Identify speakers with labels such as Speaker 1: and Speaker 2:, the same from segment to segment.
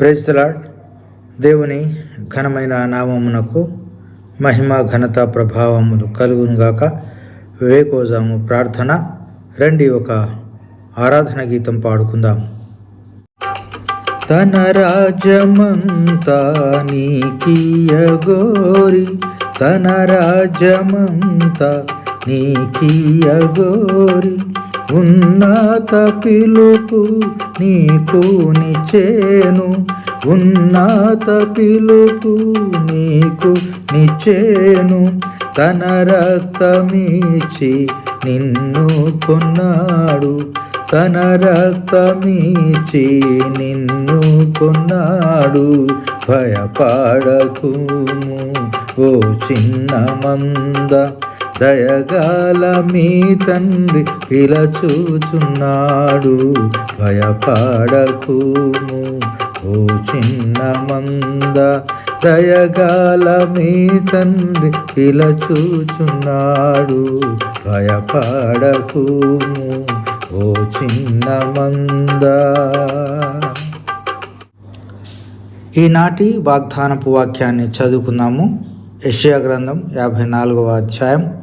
Speaker 1: ప్రేజ్లాడ్ దేవుని ఘనమైన నామమునకు మహిమ ఘనత ప్రభావములు కలుగునుగాక వివేకోజాము ప్రార్థన. రండి ఒక ఆరాధన గీతం పాడుకుందాం తన రాజ్యమంతా నీకియగోరి తన రాజ్యమంతా నీకియగోరి ఉన్నత పిలుపు నీకు నిచ్చేను. ఉన్నత పిలుపు నీకు నిచ్చేను. తన రక్తమీచి నిన్ను కొన్నాడు. తన రక్తమీచి నిన్ను కొన్నాడు. భయపడకుము ఓ చిన్న మంద. దయగాల మీ తండ్రి పిలచూచున్నాడు. భయపడకుము ఓ చిన్న మంద. దయగాల మీ తండ్రి చూచున్నాడు భయపడకుము ఓ చిన్న మంద. ఈనాటి వాగ్దానపు వాక్యాన్ని చదువుకుందాము. యెషయా గ్రంథం యాభై నాలుగవ అధ్యాయం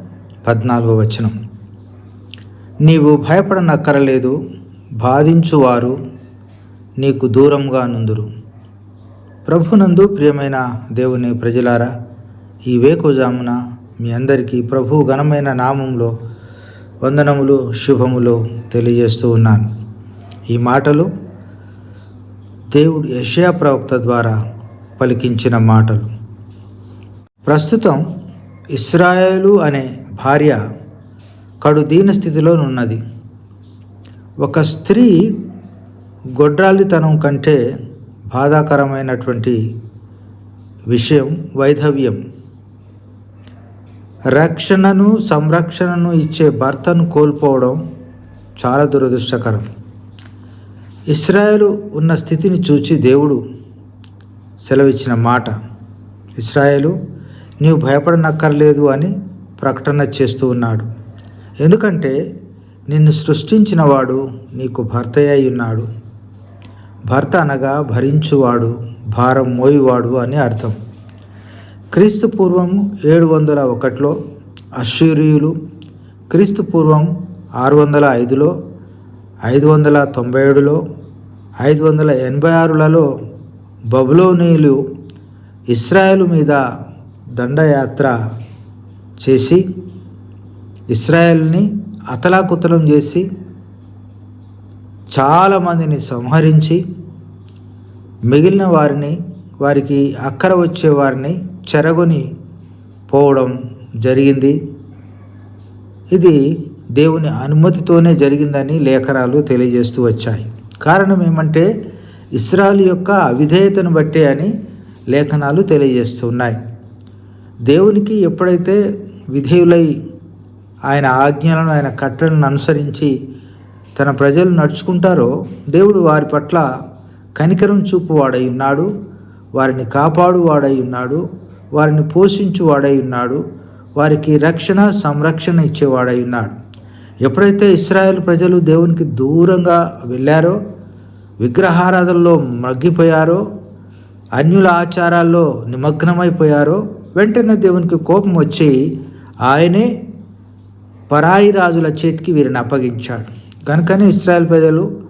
Speaker 1: పద్నాలుగో వచనం. నీవు భయపడనక్కరలేదు బాధించువారు నీకు దూరంగా నుందురు. ప్రభునందు ప్రియమైన దేవుని ప్రజలారా ఈ వేకుజామున మీ అందరికీ ప్రభు ఘనమైన నామంలో వందనములు శుభములు తెలియజేస్తూ ఉన్నాను. ఈ మాటలు దేవుడు యషయా ప్రవక్త ద్వారా పలికించిన మాటలు. ప్రస్తుతం ఇస్రాయేలు అనే భార్య కడు దీన స్థితిలో ఉన్నది ఒక స్త్రీ గొడ్రాలితనం కంటే బాధాకరమైనటువంటి విషయం వైధవ్యం. రక్షణను సంరక్షణను ఇచ్చే భర్తను కోల్పోవడం చాలా దురదృష్టకరం. ఇస్రాయేలు ఉన్న స్థితిని చూచి దేవుడు సెలవిచ్చిన మాట ఇస్రాయేలు నీవు భయపడనక్కర్లేదు అని ప్రకటన చేస్తూ ఉన్నాడు. ఎందుకంటే నిన్ను సృష్టించిన వాడు నీకు భర్త అయి ఉన్నాడు. భర్త అనగా భరించువాడు భారం మోయివాడు అని అర్థం. క్రీస్తు పూర్వం ఏడు వందల ఒకటిలో అశ్వరీయులు క్రీస్తు పూర్వం ఆరు వందల ఐదులో ఐదు వందల తొంభై ఏడులో ఐదు వందల ఎనభై ఆరులలో బబులోనీలు ఇస్రాయేల్ మీద దండయాత్ర చేసి ఇస్రాయల్ని అతలాకుతలం చేసి చాలామందిని సంహరించి మిగిలిన వారిని వారికి అక్కర వచ్చే వారిని చెరగొని పోవడం జరిగింది. ఇది దేవుని అనుమతితోనే జరిగిందని లేఖనాలు తెలియజేస్తూ వచ్చాయి. కారణం ఏమంటే ఇస్రాయల్ యొక్క అవిధేయతను బట్టే అని లేఖనాలు తెలియజేస్తున్నాయి. దేవునికి ఎప్పుడైతే విధేయులై ఆయన ఆజ్ఞలను ఆయన కట్టలను అనుసరించి తన ప్రజలు నడుచుకుంటారో దేవుడు వారి పట్ల కనికరం చూపువాడై ఉన్నాడు. వారిని కాపాడువాడై ఉన్నాడు. వారిని పోషించువాడై ఉన్నాడు. వారికి రక్షణ సంరక్షణ ఇచ్చేవాడై ఉన్నాడు. ఎప్పుడైతే ఇస్రాయేల్ ప్రజలు దేవునికి దూరంగా వెళ్ళారో విగ్రహారాధనలో మగ్గిపోయారో అన్యుల ఆచారాల్లో నిమగ్నమైపోయారో వెంటనే దేవునికి కోపం వచ్చి ఆయనే పరాయి రాజుల చేతికి వీరిని అప్పగించాడు. కనుకనే ఇస్రాయల్ ప్రజలు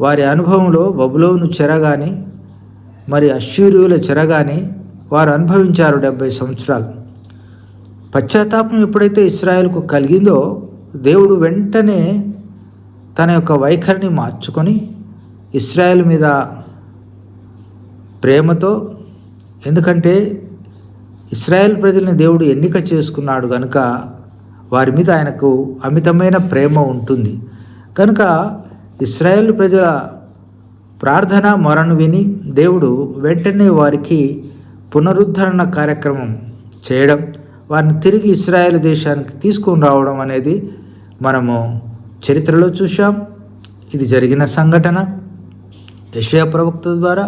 Speaker 1: వారి అనుభవంలో బబులోను చెరగాని మరి అశ్వర్యుల చెరగాని వారు అనుభవించారు డెబ్బై సంవత్సరాలు. పశ్చాత్తాపం ఎప్పుడైతే ఇస్రాయల్కు కలిగిందో దేవుడు వెంటనే తన యొక్క వైఖరిని మార్చుకొని ఇస్రాయల్ మీద ప్రేమతో ఎందుకంటే ఇస్రాయేల్ ప్రజల్ని దేవుడు ఎన్నిక చేసుకున్నాడు కనుక వారి మీద ఆయనకు అమితమైన ప్రేమ ఉంటుంది. కనుక ఇస్రాయేల్ ప్రజల ప్రార్థన మొరను విని దేవుడు వెంటనే వారికి పునరుద్ధరణ కార్యక్రమం చేయడం వారిని తిరిగి ఇస్రాయేల్ దేశానికి తీసుకొని రావడం అనేది మనము చరిత్రలో చూసాం ఇది జరిగిన సంఘటన. యషయా ప్రవక్త ద్వారా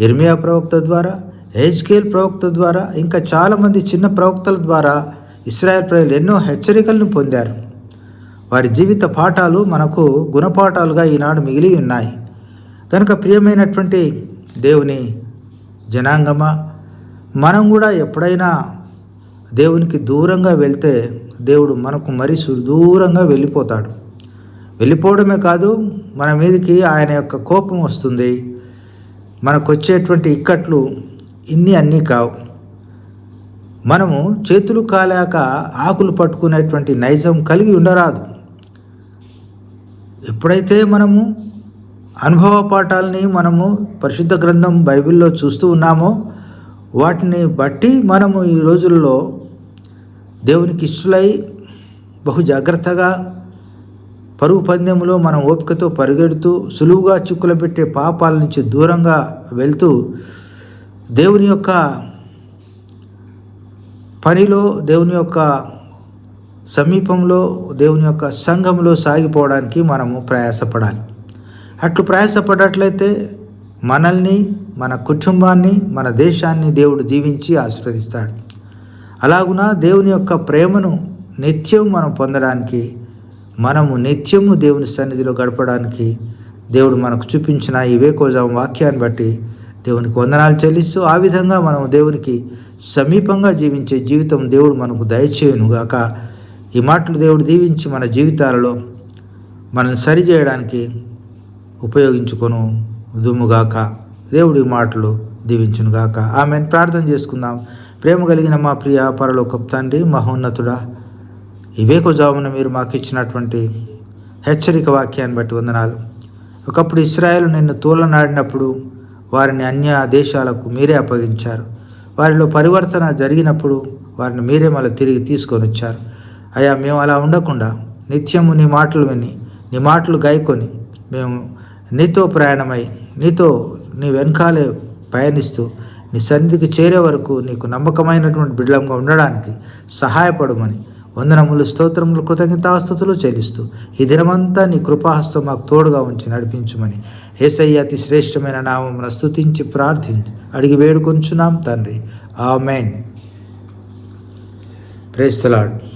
Speaker 1: ఇర్మియా ప్రవక్త ద్వారా హెచ్కేల్ ప్రవక్త ద్వారా ఇంకా చాలామంది చిన్న ప్రవక్తల ద్వారా ఇస్రాయల్ ప్రజలు ఎన్నో హెచ్చరికలను పొందారు. వారి జీవిత పాఠాలు మనకు గుణపాఠాలుగా ఈనాడు మిగిలి ఉన్నాయి. కనుక ప్రియమైనటువంటి దేవుని జనాంగమా మనం కూడా ఎప్పుడైనా దేవునికి దూరంగా వెళ్తే దేవుడు మనకు మరి సుదూరంగా వెళ్ళిపోతాడు. వెళ్ళిపోవడమే కాదు మన మీదకి ఆయన యొక్క కోపం వస్తుంది. మనకు వచ్చేటువంటి ఇక్కట్లు ఇన్ని అన్నీ కావు. మనము చేతులు కాలాక ఆకులు పట్టుకునేటువంటి నైజం కలిగి ఉండరాదు. ఎప్పుడైతే మనము అనుభవ పాఠాలని మనము పరిశుద్ధ గ్రంథం బైబిల్లో చూస్తూ ఉన్నామో వాటిని బట్టి మనము ఈ రోజుల్లో దేవునికి ఇష్టలై బహు జాగ్రత్తగా పరుగు పందెంలో మనం ఓపికతో పరిగెడుతూ సులువుగా చిక్కులు పెట్టే పాపాల నుంచి దూరంగా వెళ్తూ దేవుని యొక్క పనిలో దేవుని యొక్క సమీపంలో దేవుని యొక్క సంఘంలో సాగిపోవడానికి మనము ప్రయాసపడాలి. అట్లు ప్రయాసపడట్లయితే మనల్ని మన కుటుంబాన్ని మన దేశాన్ని దేవుడు దీవించి ఆస్వాదిస్తాడు అలాగున దేవుని యొక్క ప్రేమను నిత్యం మనం పొందడానికి మనము నిత్యము దేవుని సన్నిధిలో గడపడానికి దేవుడు మనకు చూపించిన ఈ వేకోజాం వాక్యాన్ని బట్టి దేవునికి వందనాలు చెల్లిస్తూ ఆ విధంగా మనం దేవునికి సమీపంగా జీవించే జీవితం దేవుడు మనకు దయచేయునుగాక. ఈ మాటలు దేవుడు దీవించి మన జీవితాలలో మనల్ని సరిచేయడానికి ఉపయోగించుకొను దుమ్ముగాక. దేవుడి మాటలు దీవించునుగాక. ఆమెను. ప్రార్థన చేసుకుందాం. ప్రేమ కలిగిన మా ప్రియ పరలోకపు తండ్రి మహోన్నతుడా ఇవేకో జామున మీరు మాకు ఇచ్చినటువంటి హెచ్చరిక వాక్యాన్ని బట్టి వందనాలు. ఒకప్పుడు ఇస్రాయేల్ నిన్ను తూలనాడినప్పుడు వారిని అన్య దేశాలకు మీరే అప్పగించారు. వారిలో పరివర్తన జరిగినప్పుడు వారిని మీరే మళ్ళీ తిరిగి తీసుకొని వచ్చారు. అయ్యా మేము అలా ఉండకుండా నిత్యము నీ మాటలు విని నీ మాటలు గాయకొని మేము నీతో ప్రయాణమై నీతో నీ వెనకాలే పయనిస్తూ నీ సన్నిధికి చేరే వరకు నీకు నమ్మకమైనటువంటి బిడ్డలంగా ఉండడానికి సహాయపడమని వందనములు స్తోత్రములు కృతజ్ఞతాస్థుతులు చెల్లిస్తూ ఈ దినమంతా నీ కృపాహస్తం మాకు తోడుగా ఉంచి నడిపించుమని ఏసయ్య అతి శ్రేష్టమైన నామమున స్తుతించి ప్రార్థించి అడిగి వేడుకొంచున్నాం తండ్రి. ఆమెన్. ప్రేస్తలాడు